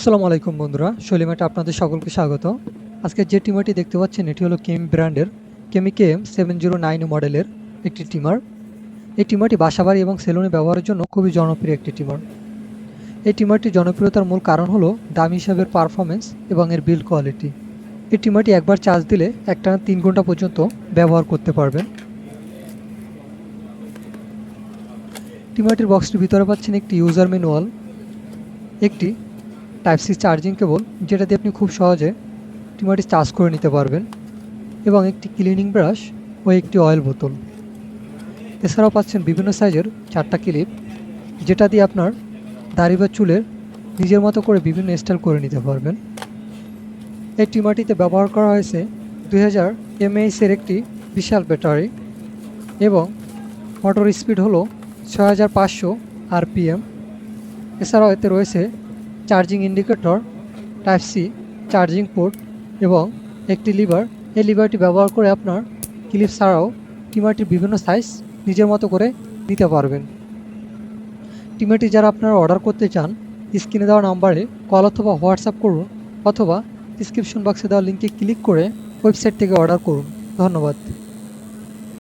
আসসালামু আলাইকুম বন্ধুরা শৈলিমাটা আপনাদের সকলকে স্বাগত। আজকে যে টিমারটি দেখতে পাচ্ছেন, এটি হলো কেম ব্র্যান্ডের Kemei KM seven zero nine মডেলের একটি টিমার। এই টিমারটি বাসাবাড়ি এবং সেলুনে ব্যবহারের জন্য খুবই জনপ্রিয় একটি টিমার। এই টিমারটির জনপ্রিয়তার মূল কারণ হলো দামি হিসাবের পারফরমেন্স এবং এর বিল্ড কোয়ালিটি এই টিমারটি একবার চার্জ দিলে একটানা তিন ঘণ্টা পর্যন্ত ব্যবহার করতে পারবেন। টিমারটির বক্সটির ভিতরে পাচ্ছেন একটি ইউজার ম্যানুয়াল একটি টাইপ সি চার্জিং কেবল যেটা দিয়ে আপনি খুব সহজে টিমারটি চার্জ করে নিতে পারবেন এবং একটি ক্লিনিং ব্রাশ ও একটি অয়েল বোতল। এছাড়াও পাচ্ছেন বিভিন্ন সাইজের চারটা ক্লিপ যেটা দিয়ে আপনার দাড়ি বা চুলের নিজের মতো করে বিভিন্ন স্টাইল করে নিতে পারবেন। এই টিমাটিতে ব্যবহার করা হয়েছে দুই হাজার এমএইচের একটি বিশাল ব্যাটারি এবং মোটর স্পিড হলো ছয় হাজার পাঁচশো আরপিএম এছাড়াও এতে রয়েছে charging indicator type C, charging port এবং একটি লিভার। এই লিভারটি ব্যবহার করে আপনার ক্লিপ ছাড়াও টিমারটির বিভিন্ন সাইজ নিজের মতো করে নিতে পারবেন। টিমারটি যারা আপনারা অর্ডার করতে চান, স্ক্রিনে দেওয়া নাম্বারে কল অথবা হোয়াটসঅ্যাপ করুন অথবা ডিসক্রিপশন বক্সে দেওয়া লিঙ্কে ক্লিক করে ওয়েবসাইট থেকে অর্ডার করুন। ধন্যবাদ।